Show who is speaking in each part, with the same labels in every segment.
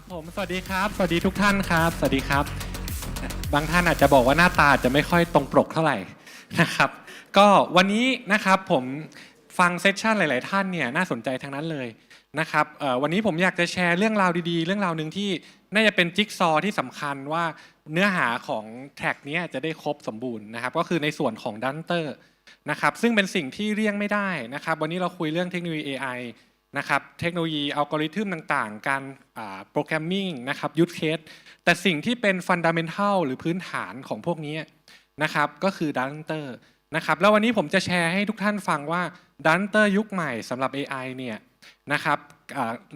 Speaker 1: ครับผมสวัสดีครับ สวัสดีทุกท่านครับ สวัสดีครับ บางท่านอาจจะบอกว่าหน้าตาจะไม่ค่อยตรงปกเท่าไหร่นะครับ ก็วันนี้นะครับผมฟังเซสชันหลาย ๆ ท่านเนี่ยน่าสนใจทั้งนั้นเลยนะครับวันนี้ผมอยากจะแชร์เรื่องราวดี ๆ เรื่องราวหนึ่งที่น่าจะเป็นจิ๊กซอว์ที่สำคัญว่าเนื้อหาของแท็กนี้จะได้ครบสมบูรณ์นะครับ ก็คือในส่วนของดันเตอร์นะครับซึ่งเป็นสิ่งที่เลี่ยงไม่ได้นะครับ วันนี้เราคุยเรื่องเทคโนโลยี AI นะครับเทคโนโลยีอัลกอริทึมต่างๆ การโปรแกรมมิ่งนะครับยูทเคสแต่สิ่งที่เป็นฟันดัมเ n ทัลหรือพื้นฐานของพวกนี้นะครับก็คือดันเตอร์นะครับแล้ววันนี้ผมจะแชร์ให้ทุกท่านฟังว่าดันเตอร์ยุคใหม่สำหรับ AI เนี่ยนะครับ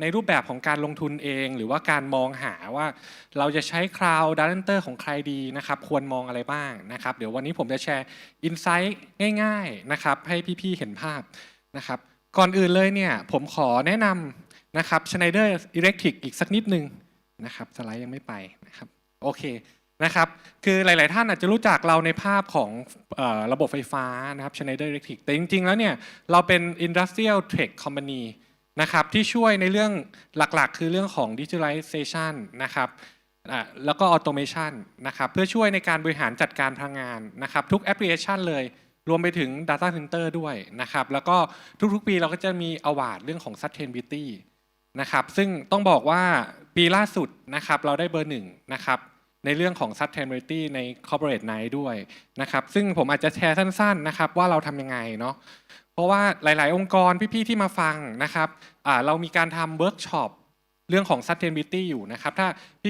Speaker 1: ในรูปแบบของการลงทุนเอง หรือว่าการมองหาว่าเราจะใช้คลาวด์ดันเตอร์ของใครดีนะครับควรมองอะไรบ้างนะครับเดี๋ยววันนี้ผมจะแชร์อินไซต์ง่ายๆนะครับให้พี่ๆเห็นภาพนะครับ ก่อนอื่นเลยเนี่ยผมขอแนะนำนะครับ Schneider Electric อีกสักนิดนึงนะครับสไลด์ยังไม่ไปนะครับโอเคนะครับคือหลาย ๆ ท่านอาจจะรู้จักเราในภาพของออระบบไฟฟ้านะครับ Schneider Electric แต่จริง ๆ แล้วเนี่ยเราเป็น Industrial Tech Company นะครับที่ช่วยในเรื่องหลัก ๆ คือเรื่องของ Digitalization นะครับแล้วก็ Automation นะครับเพื่อช่วยในการบริหารจัดการพลังงานนะครับทุกแอปพลิเคชันเลย รวมไปถึง Data Center ด้วยนะครับ แล้วก็ทุกๆปีเราก็จะมีอวาร์ดเรื่องของ Sustainability นะครับซึ่งต้องบอกว่าปีล่าสุดนะครับเราได้เบอร์หนึ่งนะครับในเรื่องของ Sustainability ใน Corporate Night ด้วยนะครับซึ่งผมอาจจะแชร์สั้นๆนะครับว่าเราทำยังไงเนาะเพราะว่าหลาย ๆ องค์กรพี่ ๆ ที่มาฟังนะครับเรามีการทำเวิร์กช็อป เรื่องของ sustainability อยู่นะครับ ถ้า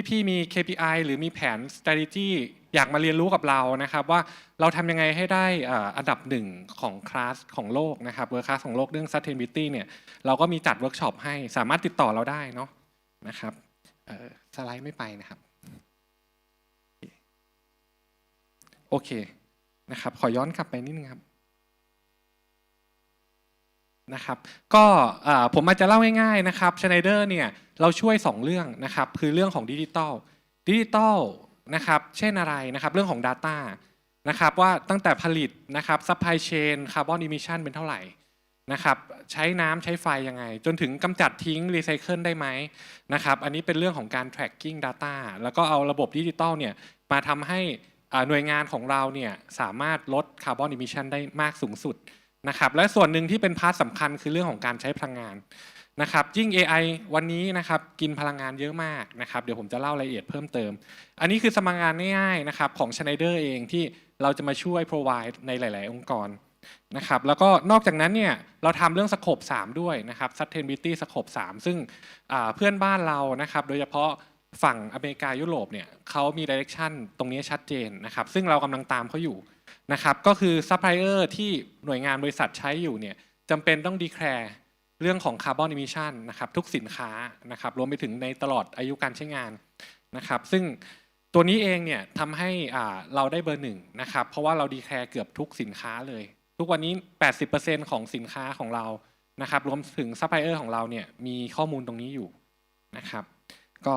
Speaker 1: พี่ๆมี KPI หรือมีแผน strategy อยากมาเรียนรู้กับเรานะครับว่าเราทำยังไงให้ได้อันดับหนึ่งของคลาสของโลกนะครับเวิร์คลาสของโลกเรื่อง sustainability เนี่ยเราก็มีจัดเวิร์กช็อปให้สามารถติดต่อเราได้เนาะนะครับสไลด์ไม่ไปนะครับโอเคนะครับขอย้อนกลับไปนิดนึงครับ นะครับก็ผมอาจจะเล่าง่ายๆนะครับชไนเดอร์เนี่ยเราช่วย 2 เรื่องนะครับคือเรื่องของดิจิตอลดิจิตอลนะครับเช่นอะไรนะครับเรื่องของ Data นะครับว่าตั้งแต่ผลิตนะครับซัพพลายเชนคาร์บอนอิมิชันเป็นเท่าไหร่นะครับใช้น้ำใช้ไฟยังไง จนถึงกำจัดทิ้งรีไซเคิลได้ไหมนะครับอันนี้เป็นเรื่องของการ tracking data แล้วก็เอาระบบดิจิตอลเนี่ยมาทำให้หน่วยงานของเราเนี่ยสามารถลดคาร์บอนอิมิชันได้มากสูงสุด นะครับและส่วนหนึ่งที่เป็นพาร์ทสำคัญคือเรื่องของการใช้พลังงานนะครับยิ่ง AI วันนี้นะครับกินพลังงานเยอะมากนะครับเดี๋ยวผมจะเล่ารายละเอียดเพิ่มเติม อันนี้คือสมการง่ายๆนะครับของ Schneider เองที่เราจะมาช่วย provide ในหลาย ๆ องค์กรนะครับแล้วก็นอกจากนั้นเนี่ยเราทำเรื่องสโคป3ด้วยนะครับ sustainability สโคป3ซึ่งเพื่อนบ้านเรานะครับโดยเฉพาะฝั่งอเมริกายุโรปเนี่ยเขามี direction ตรงนี้ชัดเจนนะครับซึ่งเรากำลังตามเขาอยู่ นะครับก็คือซัพพลายเออร์ที่หน่วยงานบริษัทใช้อยู่เนี่ยจำเป็นต้องดีแคร์เรื่องของคาร์บอนอิมิชันนะครับทุกสินค้านะครับรวมไปถึงในตลอดอายุการใช้งานนะครับ ซึ่งตัวนี้เองเนี่ยทำให้เราได้เบอร์หนึ่งนะครับเพราะว่าเราดีแคร์เกือบทุกสินค้าเลย ทุกวันนี้ 80%ของสินค้าของเรานะครับรวมถึงซัพพลายเออร์ของเราเนี่ยมีข้อมูลตรงนี้อยู่นะครับก็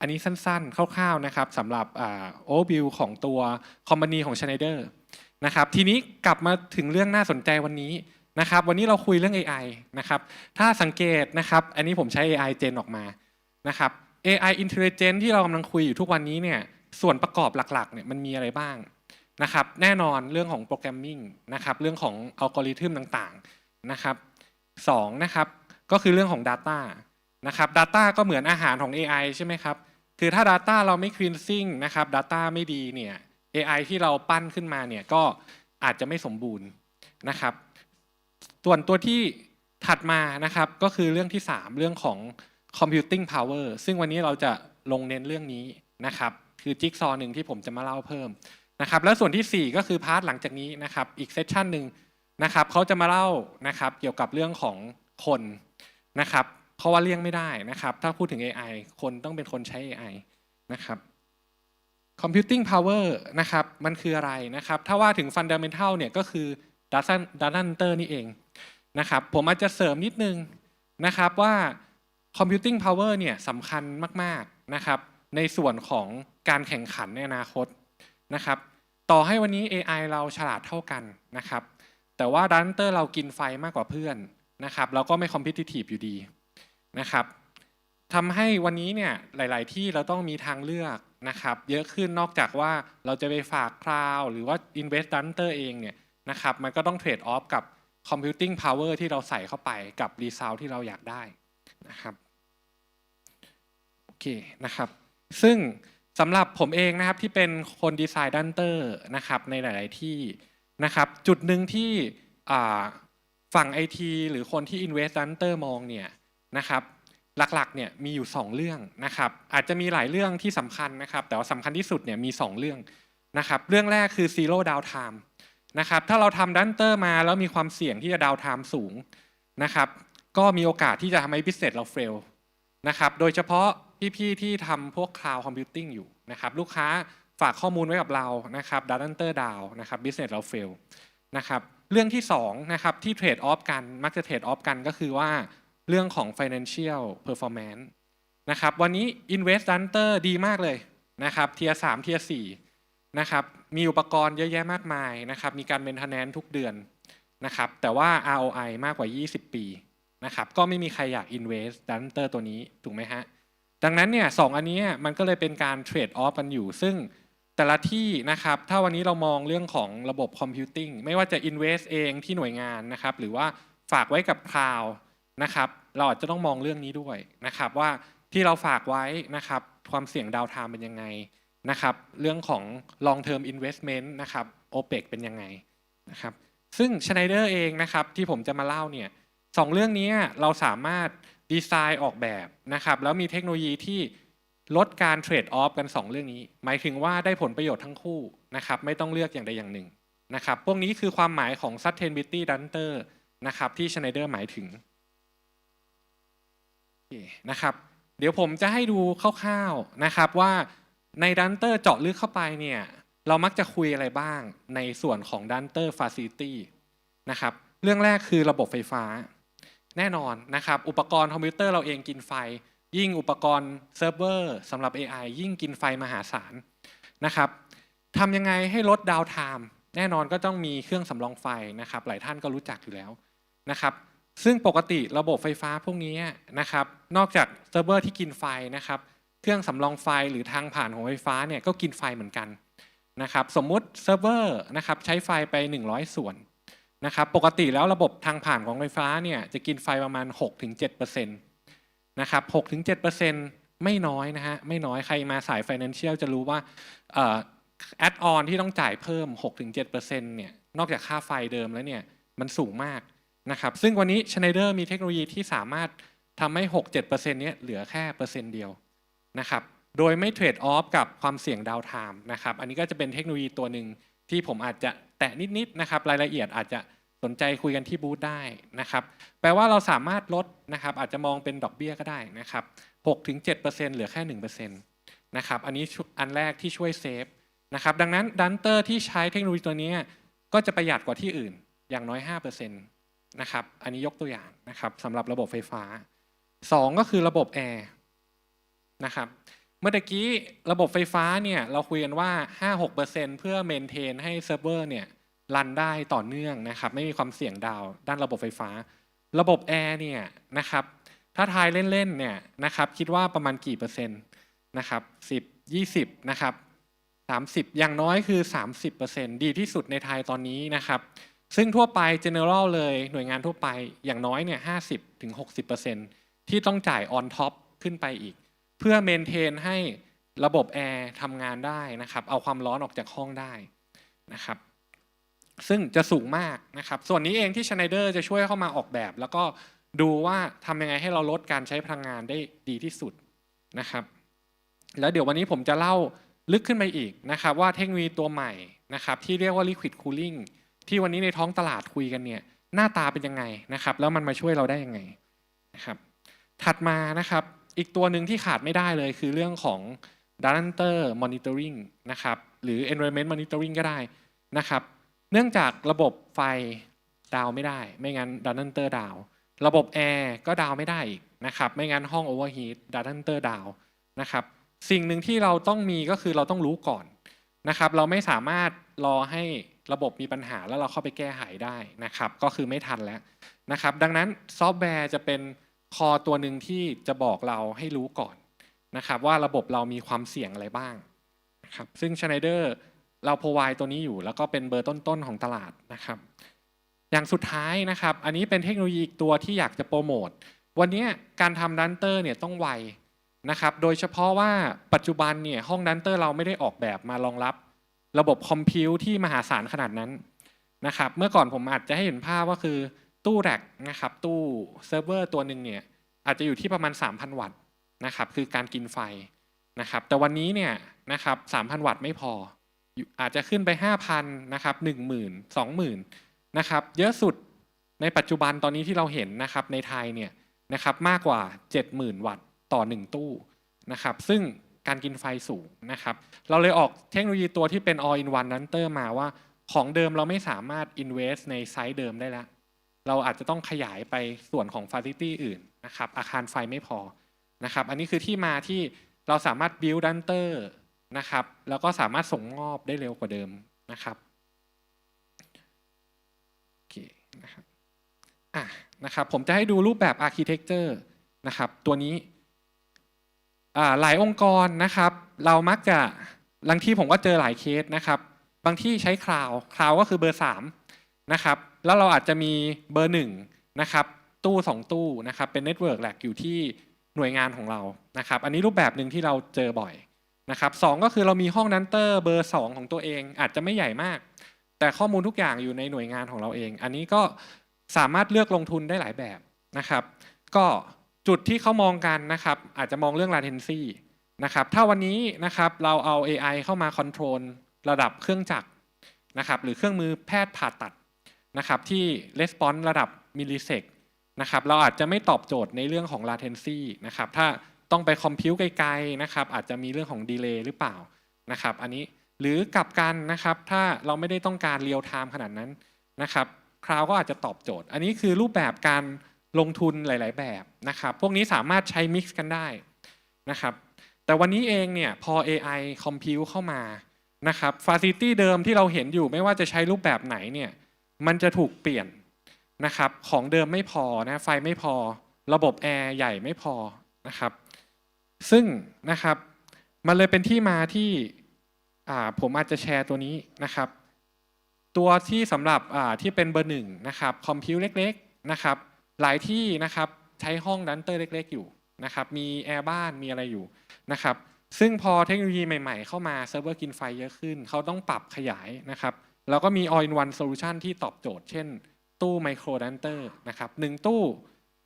Speaker 1: อันนี้สั้นๆ คร่าวๆนะครับสำหรับโอเวอร์วิวของตัวคอมพานีของ Schneider นะครับทีนี้กลับมาถึงเรื่องน่าสนใจวันนี้นะครับวันนี้เราคุยเรื่อง AI นะครับถ้าสังเกตนะครับอันนี้ผมใช้ AI เจนออกมานะครับ AI intelligent ที่เรากำลังคุยอยู่ทุกวันนี้เนี่ยส่วนประกอบหลักๆเนี่ยมันมีอะไรบ้างนะครับแน่นอนเรื่องของโปรแกรมมิ่งนะครับเรื่องของอัลกอริทึมต่างๆนะครับสองนะครับก็คือเรื่องของ Data นะครับ Data ก็เหมือนอาหารของ AI ใช่ไหมครับ คือถ้า Data เราไม่ cleansing นะครับ Data ไม่ดีเนี่ย AI ที่เราปั้นขึ้นมาเนี่ยก็อาจจะไม่สมบูรณ์นะครับ ส่วนตัวที่ถัดมานะครับก็คือเรื่องที่ 3 เรื่องของ computing power ซึ่งวันนี้เราจะลงเน้นเรื่องนี้นะครับ คือจิ๊กซอว์หนึ่งที่ผมจะมาเล่าเพิ่มนะครับ แล้วส่วนทีสี่ 4 ก็คือพาร์ทหลังจากนี้นะครับ อีกเซสชันหนึ่งนะครับเขาจะมาเล่านะครับเกี่ยวกับเรื่องของคนนะครับ เพราะว่าเลี่ยงไม่ได้นะครับ ถ้าพูดถึง AI คนต้องเป็นคนใช้ AI นะครับ computing power นะครับ มันคืออะไรนะครับ ถ้าว่าถึง fundamental เนี่ยก็คือ data data center นี่เองนะครับ ผมอาจจะเสริมนิดนึงนะครับว่า computing power เนี่ยสำคัญมาก ๆ นะครับ ในส่วนของการแข่งขันในอนาคตนะครับ ต่อให้วันนี้ AI เราฉลาดเท่ากันนะครับ แต่ว่า data center เรากินไฟมากกว่าเพื่อนนะครับ เราก็ไม่ competitive อยู่ดี นะครับทำให้วันนี้เนี่ยหลาย ๆ ที่เราต้องมีทางเลือกนะครับเยอะขึ้นนอกจากว่าเราจะไปฝากคลาวหรือว่า Invest d u n t e r เองเนี่ยนะครับมันก็ต้องเทรดออฟกับ Computing Power ที่เราใส่เข้าไปกับ Result ที่เราอยากได้นะครับโอเคนะครับ ซึ่งสำหรับผมเองนะครับที่เป็นคนดีไซน์ดันเตอร์นะครับในหลาย ๆ ที่นะครับจุดหนึ่งที่ฝั่ง IT หรือคนที่ Invest d u n t e r มองเนี่ย นะครับ หลักๆเนี่ยมีอยู่ 2 เรื่องนะครับ อาจจะมีหลายเรื่องที่สำคัญนะครับ แต่ว่าสำคัญที่สุดเนี่ยมี 2 เรื่องนะครับ เรื่องแรกคือ zero downtime นะครับ ถ้าเราทำดันเตอร์มาแล้วมีความเสี่ยงที่จะ downtime สูงนะครับ ก็มีโอกาสที่จะทำให้ business เรา fail นะครับ โดยเฉพาะพี่ๆที่ทำพวก cloud computing อยู่นะครับ ลูกค้าฝากข้อมูลไว้กับเรานะครับ data center down นะครับ business เรา fail นะครับ เรื่องที่2นะครับที่เทรดออฟกันมักจะเทรดออฟกันก็คือว่า เรื่องของ financial performance นะครับวันนี้ invest hunter ดีมากเลยนะครับเทียสามเทียสี่นะครับมีอุปกรณ์เยอะแยะมากมายนะครับมีการ maintenance ทุกเดือนนะครับแต่ว่า ROI มากกว่า 20 ปีนะครับก็ไม่มีใครอยาก invest hunter ตัวนี้ถูกไหมฮะดังนั้นเนี่ยสองอันนี้มันก็เลยเป็นการเทรดออฟกันอยู่ ซึ่งแต่ละที่นะครับถ้าวันนี้เรามองเรื่องของระบบคอมพิวติ้งไม่ว่าจะ invest เองที่หน่วยงานนะครับหรือว่าฝากไว้กับคลาว นะครับ เราอาจจะต้องมองเรื่องนี้ด้วยนะครับ ว่าที่เราฝากไว้นะครับ ความเสี่ยงดาวไทม์เป็นยังไงนะครับ เรื่องของ long term investment นะครับ OPEC เป็นยังไงนะครับ ซึ่ง Schneider เองนะครับที่ผมจะมาเล่าเนี่ยสองเรื่องนี้เราสามารถดีไซน์ออกแบบนะครับ แล้วมีเทคโนโลยีที่ลดการเทรดออฟกัน 2 เรื่องนี้ หมายถึงว่าได้ผลประโยชน์ทั้งคู่นะครับ ไม่ต้องเลือกอย่างใดอย่างหนึ่งนะครับ พวกนี้คือความหมายของ sustainability dunter นะครับที่ Schneider หมายถึง นะครับ เดี๋ยวผมจะให้ดูคร่าวๆนะครับว่าในดันเตอร์เจาะลึกเข้าไปเนี่ยเรามักจะคุยอะไรบ้างในส่วนของดันเตอร์ฟาซิลิตี้นะครับเรื่องแรกคือระบบไฟฟ้า แน่นอนนะครับอุปกรณ์คอมพิวเตอร์เราเองกินไฟ ยิ่งอุปกรณ์เซิร์ฟเวอร์สำหรับ AI ยิ่งกินไฟมหาศาลนะครับทำยังไงให้ลดดาวไทม์แน่นอนก็ต้องมีเครื่องสำรองไฟนะครับ หลายท่านก็รู้จักอยู่แล้วนะครับ ซึ่งปกติระบบไฟฟ้าพวกนี้นะครับนอกจากเซิร์ฟเวอร์ที่กินไฟนะครับเครื่องสำรองไฟหรือทางผ่านของไฟฟ้าเนี่ยก็กินไฟเหมือนกันนะครับสมมุติเซิร์ฟเวอร์นะครับใช้ไฟไป 100 ส่วนนะครับปกติแล้วระบบทางผ่านของไฟฟ้าเนี่ยจะกินไฟประมาณ 6-7%นะครับ6-7%ไม่น้อยนะฮะไม่น้อยใครมาสาย Financial จะรู้ว่าแอดออนที่ต้องจ่ายเพิ่ม 6-7%เนี่ยนอกจากค่าไฟเดิมแล้วเนี่ยมันสูงมาก นะครับซึ่งวันนี้ Schneider มีเทคโนโลยีที่สามารถทำให้ 6-7%เนี้ยเหลือแค่เปอร์เซ็นต์เดียวนะครับโดยไม่เทรดออฟกับความเสี่ยงดาวไทม์นะครับอันนี้ก็จะเป็นเทคโนโลยีตัวหนึ่งที่ผมอาจจะแตะนิดๆนะครับรายละเอียดอาจจะสนใจคุยกันที่บูธได้นะครับแปลว่าเราสามารถลดนะครับอาจจะมองเป็นดอกเบี้ยก็ได้นะครับ6-7%เหลือแค่ 1%นะครับอันนี้อันแรกที่ช่วยเซฟนะครับดังนั้นดันเตอร์ที่ใช้เทคโนโลยีตัวนี้ก็จะประหยัดกว่าที่อื่นอย่างน้อย 5% นะครับ อันนี้ยกตัวอย่างนะครับสำหรับระบบไฟฟ้า 2 ก็คือระบบแอร์นะครับเมื่อกี้ระบบไฟฟ้าเนี่ยเราคุยกันว่า 5-6%เพื่อเมนเทนให้เซิร์ฟเวอร์เนี่ยรันได้ต่อเนื่องนะครับ ไม่มีความเสี่ยงดาวด้านระบบไฟฟ้า ระบบแอร์เนี่ยนะครับถ้าทายเล่นๆเนี่ยนะครับคิดว่าประมาณกี่เปอร์เซ็นต์นะครับ10 20นะครับ30 อย่างน้อยคือ 30%ดีที่สุดในไทยตอนนี้นะครับ ซึ่งทั่วไป general เลยหน่วยงานทั่วไปอย่างน้อยเนี่ย50ถึง60%ที่ต้องจ่าย on top ขึ้นไปอีก เพื่อเมนเทนให้ระบบแอร์ทำงานได้นะครับ เอาความร้อนออกจากห้องได้นะครับ ซึ่งจะสูงมากนะครับ ส่วนนี้เองที่ Schneider จะช่วยเข้ามาออกแบบ แล้วก็ดูว่าทำยังไงให้เราลดการใช้พลังงานได้ดีที่สุดนะครับ แล้วเดี๋ยววันนี้ผมจะเล่าลึกขึ้นไปอีกนะครับ ว่าเทคโนโลยีตัวใหม่นะครับ ที่เรียกว่า liquid cooling ที่วันนี้ในท้องตลาดคุยกันเนี่ยหน้าตาเป็นยังไงนะครับ แล้วมันมาช่วยเราได้ยังไงนะครับถัดมานะครับอีกตัวหนึ่งที่ขาดไม่ได้เลยคือเรื่องของ data monitoring นะครับหรือ environment monitoring ก็ได้นะครับ เนื่องจากระบบไฟดาวไม่ได้ ไม่งั้น data ดาวระบบแอร์ก็ดาวไม่ได้อีกนะครับ ไม่งั้นห้อง overheat data ดาวนะครับ สิ่งหนึ่งที่เราต้องมีก็คือเราต้องรู้ก่อนนะครับ เราไม่สามารถรอให้ ระบบมีปัญหาแล้วเราเข้าไปแก้ไขได้นะครับ ก็คือไม่ทันแล้วนะครับ ดังนั้นซอฟต์แวร์จะเป็นคอตัวหนึ่งที่จะบอกเราให้รู้ก่อนนะครับ ว่าระบบเรามีความเสี่ยงอะไรบ้างนะครับซึ่ง Schneider เรา provide ตัวนี้อยู่ แล้วก็เป็นเบอร์ต้นๆของตลาดนะครับ อย่างสุดท้ายนะครับ อันนี้เป็นเทคโนโลยีอีกตัวที่อยากจะโปรโมทวันนี้การทำดันเตอร์เนี่ยต้องไวนะครับ โดยเฉพาะว่าปัจจุบันเนี่ยห้องดันเตอร์เราไม่ได้ออกแบบมารองรับ ระบบคอมพิวที่มหาศาลขนาดนั้นนะครับ เมื่อก่อนผมอาจจะให้เห็นภาพว่าคือตู้แร็กนะครับ ตู้เซิร์ฟเวอร์ตัวหนึ่งเนี่ยอาจจะอยู่ที่ประมาณ 3,000 วัตต์นะครับ คือการกินไฟนะครับ แต่วันนี้เนี่ยนะครับ3,000 วัตต์ไม่พออยู่อาจจะขึ้นไป 5,000นะครับ10,000 20,000นะครับ เยอะสุดในปัจจุบันตอนนี้ที่เราเห็นนะครับในไทยเนี่ยนะครับมากกว่า 70,000 วัตต์ต่อ 1 ตู้นะครับ ซึ่ง การกินไฟสูงนะครับ เราเลยออกเทคโนโลยีตัวที่เป็น all in one runner มาว่า ของเดิมเราไม่สามารถ invest ในไซส์เดิมได้แล้ว เราอาจจะต้องขยายไปส่วนของ facility อื่นนะครับ อาคารไฟไม่พอนะครับ อันนี้คือที่มาที่เราสามารถ build runner นะครับ แล้วก็สามารถส่งมอบได้เร็วกว่าเดิมนะครับโอเคนะครับอะนะครับ ผมจะให้ดูรูปแบบ architecture นะครับ ตัวนี้ หลายองค์กรนะครับ เรามักจะบางที่ผมก็เจอหลายเคสนะครับ บางที่ใช้คลาวคลาวก็คือเบอร์3นะครับแล้วเราอาจจะมีเบอร์1นะครับตู้ 2 ตู้นะครับเป็นเน็ตเวิร์กแหลกอยู่ที่หน่วยงานของเรานะครับ อันนี้รูปแบบหนึ่งที่เราเจอบ่อยนะครับสก็คือเรามีห้องนันเตอร์เบอร์ 2 ของตัวเอง อาจจะไม่ใหญ่มาก แต่ข้อมูลทุกอย่างอยู่ในหน่วยงานของเราเอง อันนี้ก็สามารถเลือกลงทุนได้หลายแบบนะครับ ก็ จุดที่เขามองกันนะครับอาจจะมองเรื่อง latency นะครับถ้าวันนี้นะครับเราเอา AI เข้ามาคอนโทรลระดับเครื่องจักรนะครับหรือเครื่องมือแพทย์ผ่าตัดนะครับที่ response ระดับมิลลิเซกนะครับเราอาจจะไม่ตอบโจทย์ในเรื่องของ latency นะครับถ้าต้องไปคอมพิวไกลๆนะครับอาจจะมีเรื่องของดีเลย์หรือเปล่านะครับอันนี้หรือกลับกันนะครับถ้าเราไม่ได้ต้องการเรียลไทม์ขนาดนั้นนะครับคราวก็อาจจะตอบโจทย์ อันนี้คือรูปแบบการ ลงทุนหลาย ๆ แบบนะครับ พวกนี้สามารถใช้มิกซ์กันได้นะครับ แต่วันนี้เองเนี่ยพอ AI compute เข้ามานะครับ facility เดิมที่เราเห็นอยู่ไม่ว่าจะใช้รูปแบบไหนเนี่ยมันจะถูกเปลี่ยนนะครับ ของเดิมไม่พอนะไฟไม่พอ ระบบแอร์ใหญ่ไม่พอนะครับ ซึ่งนะครับมันเลยเป็นที่มาที่อ่าผมอาจจะแชร์ตัวนี้นะครับ ตัวที่สำหรับอ่าที่เป็นเบอร์หนึ่งนะครับคอมพิวเล็ก ๆ นะครับ หลายที่นะครับใช้ห้องดันเตอร์เล็ก ๆ อยู่นะครับมีแอร์บ้านมีอะไรอยู่นะครับซึ่งพอเทคโนโลยีใหม่ๆ เข้ามาเซิร์ฟเวอร์กินไฟเยอะขึ้น เขาต้องปรับขยายนะครับแล้วก็มี all in one solution ที่ตอบโจทย์ เช่น ตู้ไมโครดันเตอร์นะครับหนึ่งตู้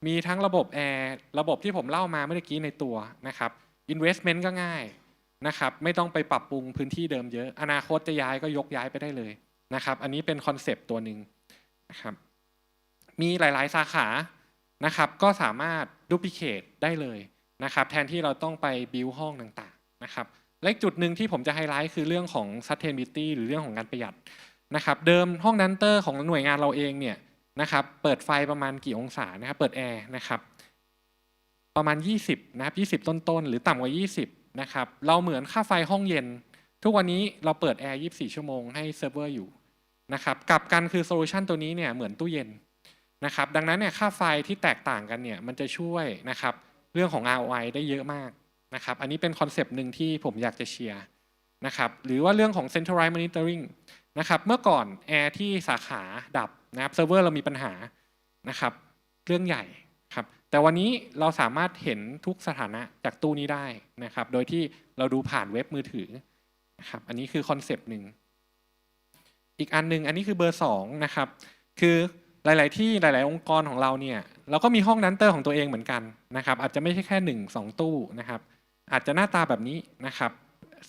Speaker 1: มีทั้งระบบแอร์ระบบที่ผมเล่ามาเมื่อกี้ในตัวนะครับ investment ก็ง่ายนะครับไม่ต้องไปปรับปรุงพื้นที่เดิมเยอะ อนาคตจะย้ายก็ยกย้ายไปได้เลยนะครับ อันนี้เป็นคอนเซปต์ตัวหนึ่งนะครับ มีหลาย ๆ สาขานะครับ ก็สามารถดูพิเคตได้เลยนะครับ แทนที่เราต้องไปบิวห้องต่างๆนะครับและจุดหนึ่งที่ผมจะไฮไลท์คือเรื่องของ sustainability หรือเรื่องของการประหยัดนะครับ เดิมห้องดันเตอร์ของหน่วยงานเราเองเนี่ยนะครับ เปิดไฟประมาณกี่องศานะครับ เปิดแอร์นะครับ ประมาณ 20 นะครับ 20 ต้นๆ หรือต่ำกว่า 20 นะครับ เราเหมือนค่าไฟห้องเย็น ทุกวันนี้เราเปิดแอร์ 24 ชั่วโมงให้เซิร์ฟเวอร์อยู่นะครับ กลับกันคือโซลูชันตัวนี้เนี่ยเหมือนตู้เย็น นะครับดังนั้นเนี่ยค่าไฟที่แตกต่างกันเนี่ยมันจะช่วยนะครับเรื่องของ ROI ได้เยอะมากนะครับอันนี้เป็นคอนเซปต์หนึ่งที่ผมอยากจะเชียร์นะครับหรือว่าเรื่องของ centralized monitoring นะครับเมื่อก่อนแอร์ที่สาขาดับนะครับเซิร์ฟเวอร์เรามีปัญหานะครับเรื่องใหญ่ครับแต่วันนี้เราสามารถเห็นทุกสถานะจากตู้นี้ได้นะครับโดยที่เราดูผ่านเว็บมือถือนะครับอันนี้คือคอนเซปต์หนึ่งอีกอันหนึ่งอันนี้คือเบอร์สองนะครับคือ หลาย ๆ ที่หลาย ๆ องค์กรของเราเนี่ยเราก็มีห้องดันเตอร์ของตัวเองเหมือนกันนะครับ อาจจะไม่ใช่แค่หนึ่งสองตู้นะครับ อาจจะหน้าตาแบบนี้นะครับ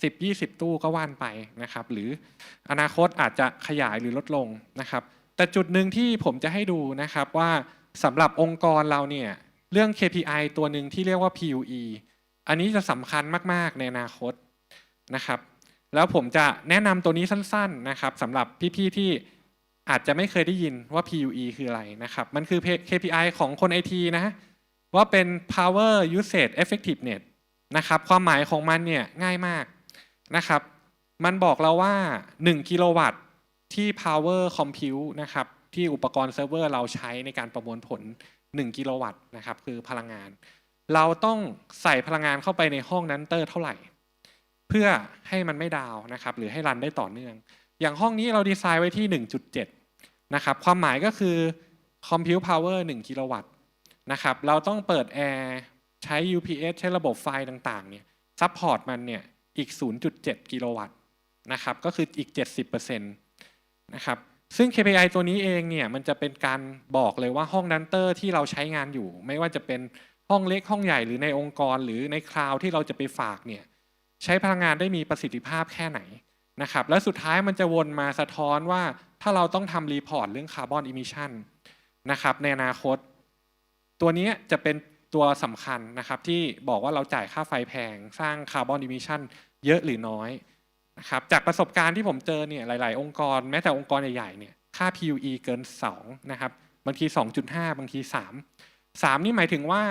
Speaker 1: สิบยี่สิบตู้ก็ว่านไปนะครับ หรืออนาคตอาจจะขยายหรือลดลงนะครับ แต่จุดหนึ่งที่ผมจะให้ดูนะครับว่าสำหรับองค์กรเราเนี่ยเรื่อง KPI ตัวหนึ่งที่เรียกว่า PUE อันนี้จะสำคัญมาก ๆ ในอนาคตนะครับ แล้วผมจะแนะนำตัวนี้สั้น ๆ นะครับสำหรับพี่ ๆ ที่ อาจจะไม่เคยได้ยินว่า PUE คืออะไรนะครับ มันคือ KPI ของคน IT นะว่าเป็น power usage effectiveness นะครับ ความหมายของมันเนี่ยง่ายมากนะครับ มันบอกเราว่า 1 กิโลวัตต์ที่ power compute นะครับ ที่อุปกรณ์เซิร์ฟเวอร์เราใช้ในการประมวลผล 1 กิโลวัตต์นะครับ คือพลังงาน เราต้องใส่พลังงานเข้าไปในห้องนั้นเตอร์เท่าไหร่ เพื่อให้มันไม่ดาวน์นะครับ หรือให้รันได้ต่อเนื่อง อย่างห้องนี้เราดีไซน์ไว้ที่ 1.7 นะครับ ความหมายก็คือ Compute Power 1กิโลวัตต์นะครับ เราต้องเปิดแอร์ใช้ UPS ใช้ระบบไฟต่างๆ เนี่ยซัพพอร์ตมันเนี่ยอีก 0.7 กิโลวัตต์นะครับ ก็คืออีก 70%นะครับ ซึ่ง KPI ตัวนี้เองเนี่ยมันจะเป็นการบอกเลยว่าห้องดันเตอร์ที่เราใช้งานอยู่ ไม่ว่าจะเป็นห้องเล็กห้องใหญ่หรือในองค์กรหรือในคลาวด์ที่เราจะไปฝากเนี่ยใช้พลังงานได้มีประสิทธิภาพแค่ไหน นะครับและสุดท้ายมันจะวนมาสะท้อนว่าถ้าเราต้องทำรีพอร์ตเรื่องคาร์บอนอิมิชันนะครับในอนาคต ตัวนี้จะเป็นตัวสำคัญนะครับที่บอกว่าเราจ่ายค่าไฟแพง สร้างคาร์บอนอิมิชันเยอะหรือน้อยนะครับจากประสบการณ์ที่ผมเจอเนี่ยหลาย ๆ องค์กรแม้แต่องค์กรใหญ่ ๆ เนี่ยค่า PUE เกิน 2 นะครับ บางที 2.5 บางที 3 3 นี่หมายถึงว่า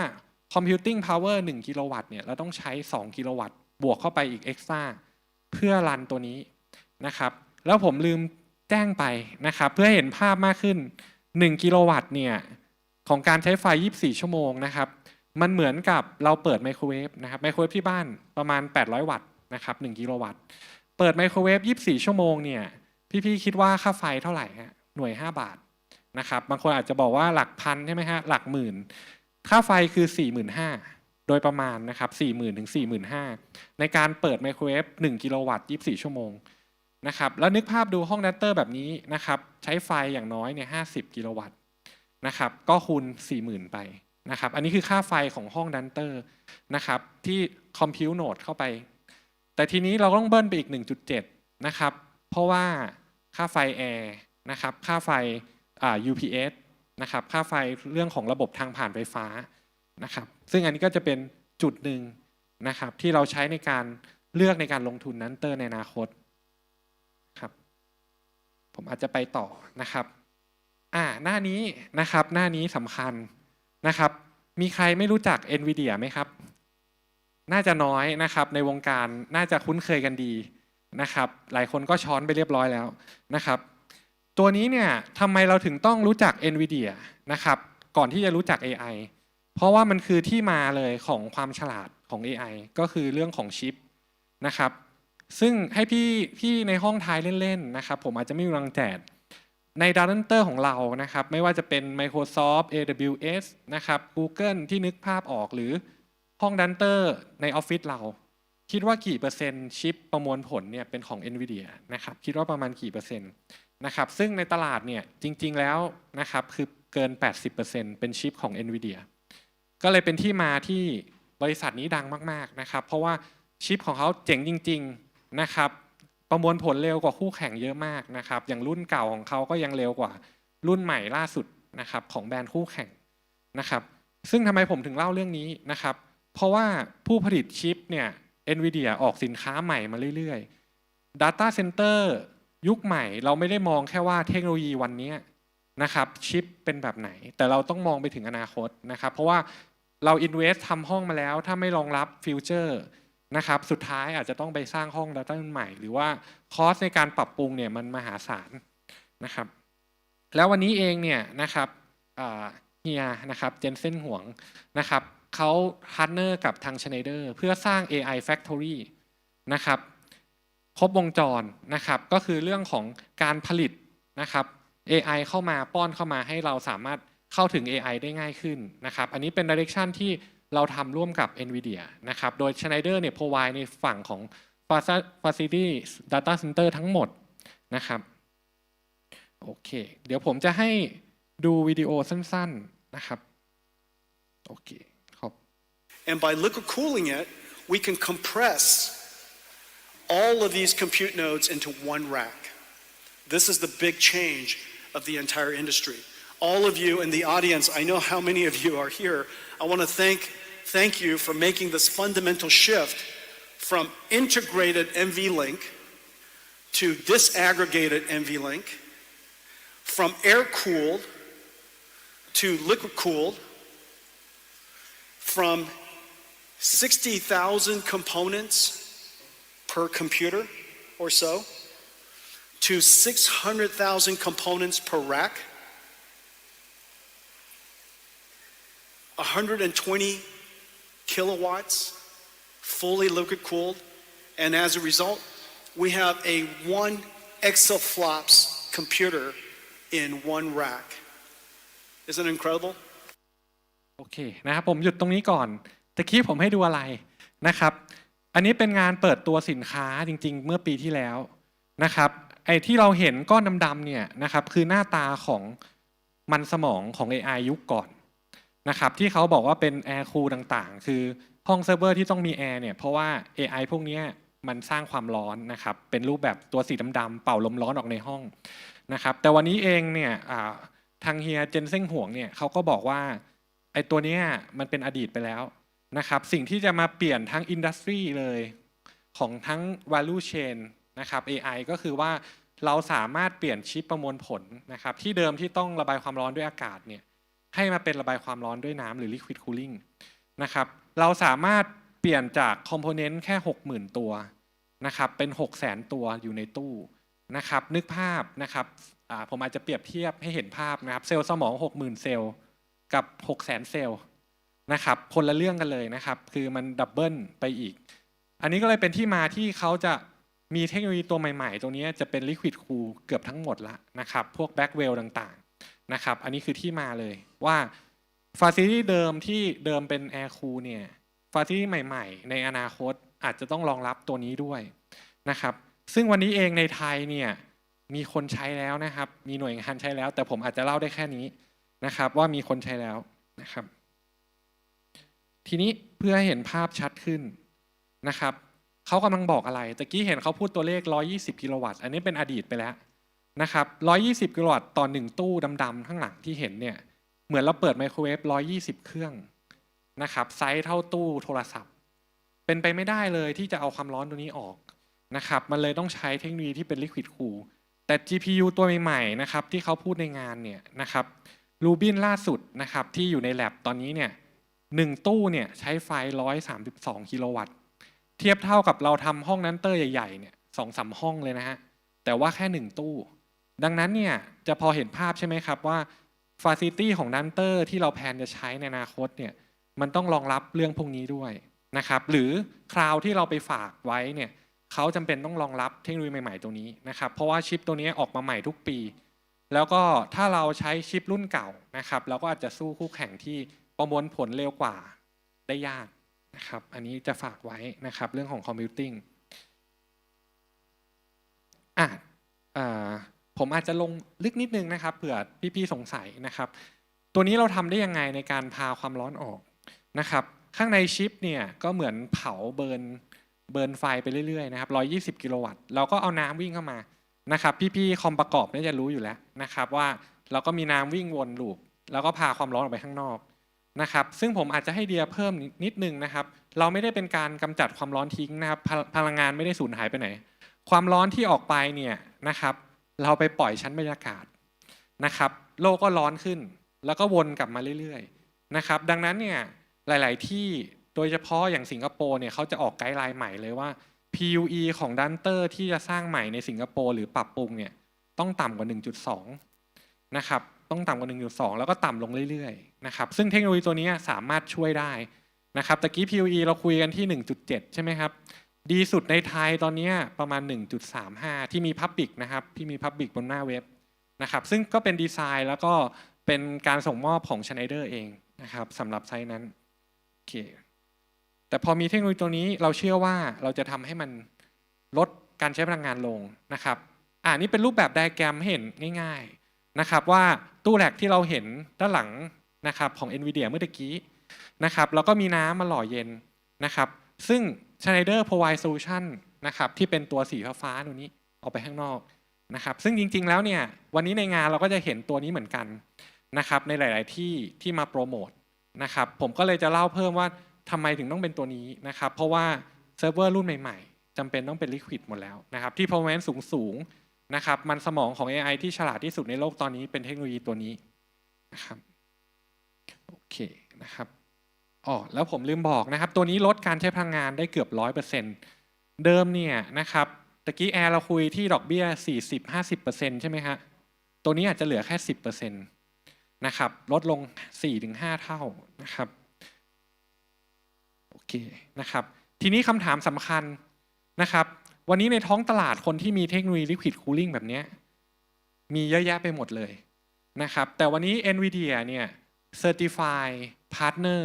Speaker 1: computing power 1 กิโลวัตต์เนี่ยเราต้องใช้ 2 กิโลวัตต์ บวกเข้าไปอีก extra เพื่อรันตัวนี้นะครับ แล้วผมลืมแจ้งไปนะครับ เพื่อเห็นภาพมากขึ้น 1 กิโลวัตต์เนี่ยของการใช้ไฟ 24 ชั่วโมงนะครับ มันเหมือนกับเราเปิดไมโครเวฟนะครับไมโครเวฟที่บ้านประมาณ 800 วัตต์นะครับ1กิโลวัตต์ เปิดไมโครเวฟ 24 ชั่วโมงเนี่ยพี่ๆคิดว่าค่าไฟเท่าไหร่ฮะหน่วย 5 บาทนะครับบางคนอาจจะบอกว่าหลักพันใช่ไหมฮะหลักหมื่น ค่าไฟคือ 45,000 ดยประมาณนะครับ40,000ถึง45,000 ในการเปิดไมโครเวฟ1กิโลวัตต์24 ชั่วโมงนะครับแล้วนึกภาพดูห้องดัตเตอร์แบบนี้นะครับใช้ไฟอย่างน้อยเนี่ย50 กิโลวัตต์นะครับก็คูณ 40,000 ไปนะครับอันนี้คือค่าไฟของห้องดันเตอร์นะครับที่คอมพิวโนดเข้าไป แต่ทีนี้เราต้องเบิ้ลไปอีก 1.7 นะครับเพราะว่าค่าไฟแอร์นะครับค่าไฟ UPS นะครับค่าไฟเรื่องของระบบทางผ่านไฟฟ้า นะครับ ซึ่งอันนี้ก็จะเป็นจุดหนึ่งนะครับที่เราใช้ในการเลือกในการลงทุนนั้นเตอร์ในอนาคตครับผมอาจจะไปต่อนะครับอ่าหน้านี้นะครับหน้านี้สำคัญนะครับ มีใครไม่รู้จัก NVIDIA ไหมครับ น่าจะน้อยนะครับในวงการน่าจะคุ้นเคยกันดีนะครับ หลายคนก็ช้อนไปเรียบร้อยแล้วนะครับ ตัวนี้เนี่ยทำไมเราถึงต้องรู้จัก NVIDIA นะครับก่อนที่จะรู้จัก AI เพราะว่ามันคือที่มาเลยของความฉลาดของ AI ก็คือเรื่องของชิปนะครับ ซึ่งให้พี่พี่ในห้องท้ายเล่นๆนะครับ ผมอาจจะไม่มีรังแจกใน Data Center ของเรานะครับ ไม่ว่าจะเป็น Microsoft AWS นะครับ Google ที่นึกภาพออกหรือห้องดันเตอร์ในออฟฟิศเรา คิดว่ากี่เปอร์เซ็นต์ชิปประมวลผลเนี่ยเป็นของ NVIDIA นะครับ คิดว่าประมาณกี่เปอร์เซ็นต์นะครับ ซึ่งในตลาดเนี่ยจริงๆแล้วนะครับคือเกิน 80%เป็นชิปของ NVIDIA ก็เลยเป็นที่มาที่บริษัทนี้ดังมากๆนะครับ เพราะว่าชิปของเขาเจ๋งจริง ๆนะครับ ประมวลผลเร็วกว่าคู่แข่งเยอะมากนะครับ อย่างรุ่นเก่าของเขาก็ยังเร็วกว่ารุ่นใหม่ล่าสุดนะครับของแบรนด์คู่แข่งนะครับ ซึ่งทำไมผมถึงเล่าเรื่องนี้นะครับ เพราะว่าผู้ผลิตชิปเนี่ย NVIDIA ออกสินค้าใหม่มาเรื่อยๆ Data Center ยุคใหม่เราไม่ได้มองแค่ว่าเทคโนโลยีวันนี้นะครับชิปเป็นแบบไหน แต่เราต้องมองไปถึงอนาคตนะครับ เพราะว่า เรา invest ทำห้องมาแล้ว ถ้าไม่รองรับฟิวเจอร์นะครับ สุดท้ายอาจจะต้องไปสร้างห้อง Data ใหม่ หรือว่าคอสในการปรับปรุงเนี่ยมันมหาศาลนะครับ แล้ววันนี้เองเนี่ยนะครับเฮียนะครับเจนเซนห่วงนะครับเขาพาร์ทเนอร์กับทาง Schneider เพื่อสร้าง AI Factory นะครับครบวงจรนะครับ ก็คือเรื่องของการผลิตนะครับ AI เข้ามาป้อนเข้ามาให้เราสามารถ เข้าถึง AI ได้ง่ายขึ้นนะครับ อันนี้เป็น direction ที่เราทำร่วมกับ NVIDIA นะครับ โดย Schneider เนี่ย provide ในฝั่งของ Facility Data Center ทั้งหมดนะครับ โอเค เดี๋ยวผมจะให้ดูวิดีโอสั้นๆนะครับ โอเคขอบ
Speaker 2: And by liquid cooling it, we can compress all of these compute nodes into one rack. This is the big change of the entire industry. All of you in the audience, I know how many of you are here. I want to thank, thank you for making this fundamental shift from integrated NVLink to disaggregated NVLink, from air cooled to liquid cooled, from 60,000 components per computer or so to 600,000 components per rack. 120 kilowatts, fully liquid cooled. And as a result, we have a one exaflops computer in one rack. Isn't it incredible?
Speaker 1: โอเคนะครับผมหยุดตรงนี้ก่อนตะกี้ผมให้ดูอะไรนะครับ อันนี้เป็นงานเปิดตัวสินค้าจริง ๆ เมื่อปีที่แล้วนะครับไอ้ที่เราเห็นก้อนดำๆเนี่ยนะครับคือหน้าตาของมันสมองของ AI ยุคก่อน นะครับที่เขาบอกว่าเป็นแอร์คูลต่างๆ คือห้องเซิร์ฟเวอร์ที่ต้องมีแอร์เนี่ยเพราะว่า AI พวกนี้มันสร้างความร้อนนะครับเป็นรูปแบบตัวสีดำๆเป่าลมร้อนออกในห้องนะครับแต่วันนี้เองเนี่ยทางเฮียเจนเซ่งห่วงเนี่ยเขาก็บอกว่าไอ้ตัวนี้มันเป็นอดีตไปแล้วนะครับสิ่งที่จะมาเปลี่ยนทั้งอินดัสทรีเลยของทั้ง value chain นะครับ AI ก็คือว่าเราสามารถเปลี่ยนชิปประมวลผลนะครับที่เดิมที่ต้องระบายความร้อนด้วยอากาศเนี่ย ให้มาเป็นระบายความร้อนด้วยน้ำหรือ liquid cooling นะครับ เราสามารถเปลี่ยนจากคอมโพเนนต์แค่ 60,000 ตัวนะครับ เป็น 600,000 ตัวอยู่ในตู้นะครับ นึกภาพนะครับผมอาจจะเปรียบเทียบให้เห็นภาพนะครับ เซลล์สมอง 60,000 เซลล์กับ 6 0 0 0 0 0 เซลล์นะครับ คนละเรื่องกันเลยนะครับ คือมันดับเบิลไปอีก อันนี้ก็เลยเป็นที่มาที่เขาจะมีเทคโนโลยีตัวใหม่ๆ ตัวนี้จะเป็น Liquid Cool เกือบทั้งหมดละนะครับ พวก Backwell ต่างๆ นะครับ อันนี้คือที่มาเลย ว่า Facility เดิมที่เดิมเป็น Air Cool เนี่ย Facility ใหม่ ๆ ในอนาคตอาจจะต้องรองรับตัวนี้ด้วยนะครับ ซึ่งวันนี้เองในไทยเนี่ยมีคนใช้แล้วนะครับ มีหน่วยงานใช้แล้ว แต่ผมอาจจะเล่าได้แค่นี้นะครับ ว่ามีคนใช้แล้วนะครับ ทีนี้เพื่อให้เห็นภาพชัดขึ้นนะครับเขากำลังบอกอะไรตะกี้เห็นเขาพูดตัวเลข 120 กิโลวัตต์ อันนี้เป็นอดีตไปแล้วนะครับ 120 กิโลวัตต์ต่อหนึ่งตู้ดำๆข้างหลังที่เห็นเนี่ย เหมือนเราเปิดไมโครเวฟ120 เครื่องนะครับไซส์เท่าตู้โทรศัพท์ เป็นไปไม่ได้เลยที่จะเอาความร้อนตัวนี้ออกนะครับมันเลยต้องใช้เทคโนโลยีที่เป็น Liquid Cool แต่ GPU ตัวใหม่ๆนะครับที่เขาพูดในงานเนี่ยนะครับรูบินล่าสุดนะครับที่อยู่ใน lab ตอนนี้เนี่ยหนึ่งตู้เนี่ยใช้ไฟ 132 กิโลวัตต์ เทียบเท่ากับเราทำห้องนั้นเตอร์ใหญ่ๆเนี่ยสองสามห้องเลยนะฮะแต่ว่าแค่หนึ่งตู้ ดังนั้นเนี่ยจะพอเห็นภาพใช่ไหมครับว่า ฟาซิตี้ของนันเตอร์ที่เราแพนจะใช้ในอนาคตเนี่ยมันต้องรองรับเรื่องพวกนี้ด้วยนะครับหรือคราวที่เราไปฝากไว้เนี่ยเขาจำเป็นต้องรองรับเทคโนโลยีใหม่ ๆ ตัวนี้นะครับเพราะว่าชิปตัวนี้ออกมาใหม่ทุกปี แล้วก็ถ้าเราใช้ชิปรุ่นเก่านะครับเราก็อาจจะสู้คู่แข่งที่ประมวลผลเร็วกว่าได้ยากนะครับอันนี้จะฝากไว้นะครับเรื่องของคอมพิวติ้งอะอ่า ผมอาจจะลงลึกนิดนึงนะครับเผื่อพี่ๆสงสัยนะครับ ตัวนี้เราทำได้ยังไงในการพาความร้อนออกนะครับ ข้างในชิปเนี่ยก็เหมือนเผาเบิร์นเบิร์นไฟไปเรื่อยๆนะครับ 120 กิโลวัตต์ เราก็เอาน้ำวิ่งเข้ามานะครับ พี่ๆคอมประกอบนี่ยจะรู้อยู่แล้วนะครับว่าเราก็มีน้ำวิ่งวนลูปแล้วก็พาความร้อนออกไปข้างนอกนะครับ ซึ่งผมอาจจะให้เดียเพิ่มนิดนึงนะครับ เราไม่ได้เป็นการกำจัดความร้อนทิ้งนะครับ พลังงานไม่ได้สูญหายไปไหน ความร้อนที่ออกไปเนี่ยนะครับ เราไปปล่อยชั้นบรรยากาศนะครับ โลกก็ร้อนขึ้น แล้วก็วนกลับมาเรื่อยๆนะครับ ดังนั้นเนี่ยหลาย ๆ ที่โดยเฉพาะอย่างสิงคโปร์เนี่ยเขาจะออกไกด์ไลน์ใหม่เลยว่า PUE ของดันเตอร์ที่จะสร้างใหม่ในสิงคโปร์หรือปรับปรุงเนี่ยต้องต่ำกว่า 1.2 นะครับ ต้องต่ำกว่า 1.2 แล้วก็ต่ำลงเรื่อยๆ นะครับ ซึ่งเทคโนโลยีตัวนี้สามารถช่วยได้นะครับ ตะกี้ PUE เราคุยกันที่ 1.7 ใช่ไหมครับ ดีสุดในไทยตอนนี้ประมาณ 1.35 ที่มี Public นะครับที่มี Public บนหน้าเว็บนะครับซึ่งก็เป็นดีไซน์แล้วก็เป็นการส่งมอบของ Schneider เองนะครับสำหรับไซส์นั้นโอเคแต่พอมีเทคโนโลยีตัวนี้เราเชื่อว่าเราจะทำให้มันลดการใช้พลังงานลงนะครับอ่านี่เป็นรูปแบบไดอะแกรมเห็นง่ายๆนะครับว่าตู้แหลกที่เราเห็นด้านหลังนะครับของ NVIDIA เมื่อกี้นะครับแล้วก็มีน้ำมาหล่อเย็นนะครับ ซึ่ง Schneider provide solution นะครับที่เป็นตัวสีฟ้าตัวนี้ออกไปข้างนอกนะครับ ซึ่งจริง ๆ แล้วเนี่ยวันนี้ในงานเราก็จะเห็นตัวนี้เหมือนกันนะครับในหลาย ๆ ที่ที่มาโปรโมทนะครับผมก็เลยจะเล่าเพิ่มว่าทำไมถึงต้องเป็นตัวนี้นะครับเพราะว่าเซิร์ฟเวอร์รุ่นใหม่ ๆจำเป็นต้องเป็น Liquid หมดแล้วนะครับที่ performance สูง ๆ นะครับมันสมองของ AI ที่ฉลาดที่สุดในโลกตอนนี้เป็นเทคโนโลยีตัวนี้นะครับโอเคนะครับ อ๋อแล้วผมลืมบอกนะครับ ตัวนี้ลดการใช้พลังงานได้เกือบร้อยเปอร์เซ็นต์เดิมเนี่ยนะครับตะกี้แอร์เราคุยที่ดอกเบี้ย 40-50%ใช่ไหมฮะตัวนี้อาจจะเหลือแค่ 10%นนะครับลดลง 4-5 เท่านะครับโอเคนะครับทีนี้คำถามสำคัญนะครับ วันนี้ในท้องตลาดคนที่มีเทคโนโลยี Liquid Cooling แบบนี้มีเยอะแยะไปหมดเลยนะครับแต่วันนี้ NVIDIA เนี่ย Certify Partner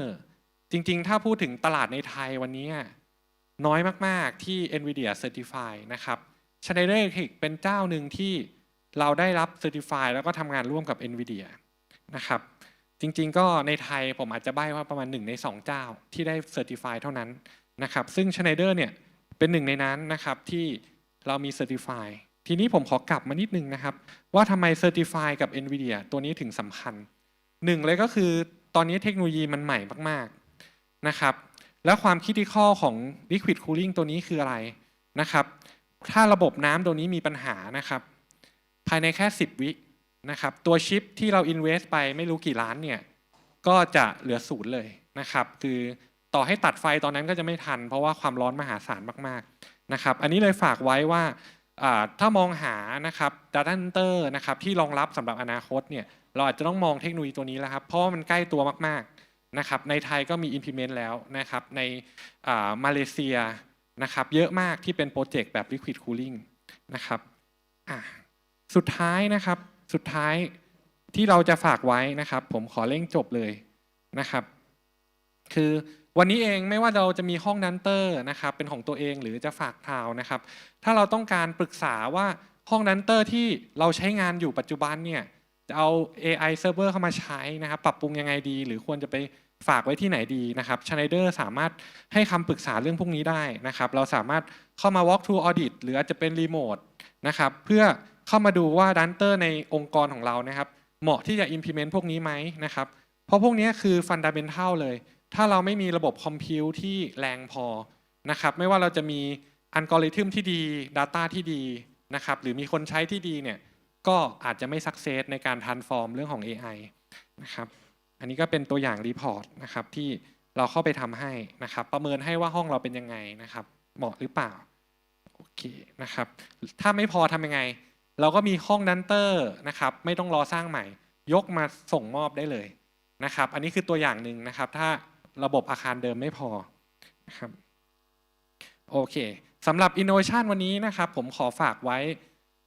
Speaker 1: ริง ๆ ถ้าพูดถึงตลาดในไทยวันนี้น้อยมาก ๆ ที่ NVIDIA Certify นะครับ Schneider Electric เป็นเจ้าหนึ่งที่เราได้รับ Certify แล้วก็ทำงานร่วมกับ NVIDIA นะครับ จริง ๆ ก็ในไทยผมอาจจะใบ้ว่าประมาณ 1 ใน 2 เจ้าที่ได้ Certify เท่านั้นนะครับ ซึ่ง Schneider เนี่ยเป็นหนึ่งในนั้นนะครับที่เรามี Certify ทีนี้ผมขอกลับมานิดนึงนะครับ ว่าทำไม Certify กับ NVIDIA ตัวนี้ถึงสำคัญหนึ่งเลยก็คือตอนนี้เทคโนโลยีมันใหม่มากๆ นะครับ แล้วความคิดที่ข้อของ Liquid Cooling ตัวนี้คืออะไรนะครับ ถ้าระบบน้ำตัวนี้มีปัญหานะครับ ภายในแค่ 10 วินะครับ ตัวชิปที่เรา invest ไปไม่รู้กี่ล้านเนี่ย ก็จะเหลือศูนย์เลยนะครับ คือต่อให้ตัดไฟตอนนั้นก็จะไม่ทัน เพราะว่าความร้อนมหาศาลมากๆนะครับ อันนี้เลยฝากไว้ว่าถ้ามองหานะครับ data center นะครับที่รองรับสำหรับอนาคตเนี่ยเราอาจจะต้องมองเทคโนโลยีตัวนี้แล้วครับ เพราะว่ามันใกล้ตัวมากๆ นะครับในไทยก็มี implement แล้วนะครับในมาเลเซียนะครับเยอะมากที่เป็นโปรเจกต์แบบ liquid cooling นะครับสุดท้ายนะครับสุดท้ายที่เราจะฝากไว้นะครับ ผมขอเร่งจบเลยนะครับ คือวันนี้เองไม่ว่าเราจะมีห้องนันเตอร์นะครับเป็นของตัวเองหรือจะฝากทาวนะครับ ถ้าเราต้องการปรึกษาว่าห้องนันเตอร์ที่เราใช้งานอยู่ปัจจุบันเนี่ยจะเอา AI server เข้ามาใช้นะครับ ปรับปรุงยังไงดี หรือควรจะไป ฝากไว้ที่ไหนดีนะครับ Schneider สามารถให้คำปรึกษาเรื่องพวกนี้ได้นะครับ เราสามารถเข้ามา walk through audit หรืออาจจะเป็นรีโมทนะครับเพื่อเข้ามาดูว่าดันเตอร์ในองค์กรของเรานะครับ เหมาะที่จะ implement พวกนี้ไหมนะครับ เพราะพวกนี้คือ fundamental เลย ถ้าเราไม่มีระบบคอมพิวที่แรงพอนะครับ ไม่ว่าเราจะมีอัลกอริทึมที่ดี Data ที่ดีนะครับ หรือมีคนใช้ที่ดีเนี่ย ก็อาจจะไม่สักเซสในการ transform เรื่องของ AI นะครับ อันนี้ก็เป็นตัวอย่างรีพอร์ตนะครับที่เราเข้าไปทำให้นะครับ ประเมินให้ว่าห้องเราเป็นยังไงนะครับ เหมาะหรือเปล่าโอเคนะครับถ้าไม่พอทำยังไง เราก็มีห้องนันเตอร์นะครับ ไม่ต้องรอสร้างใหม่ ยกมาส่งมอบได้เลยนะครับ อันนี้คือตัวอย่างหนึ่งนะครับ ถ้าระบบอาคารเดิมไม่พอนะครับโอเคสำหรับ Innovation วันนี้นะครับ ผมขอฝากไว้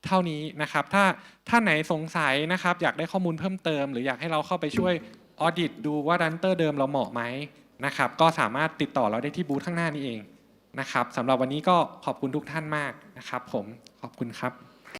Speaker 1: เท่านี้นะครับ ถ้าถ้าไหนสงสัยนะครับ อยากได้ข้อมูลเพิ่มเติม หรืออยากให้เราเข้าไปช่วย ออดิตดูว่าดันเตอร์เดิมเราเหมาะไหมนะครับก็สามารถติดต่อเราได้ที่บูธข้างหน้านี้เองนะครับสำหรับวันนี้ก็ขอบคุณทุกท่านมากนะครับ ผมขอบคุณครับ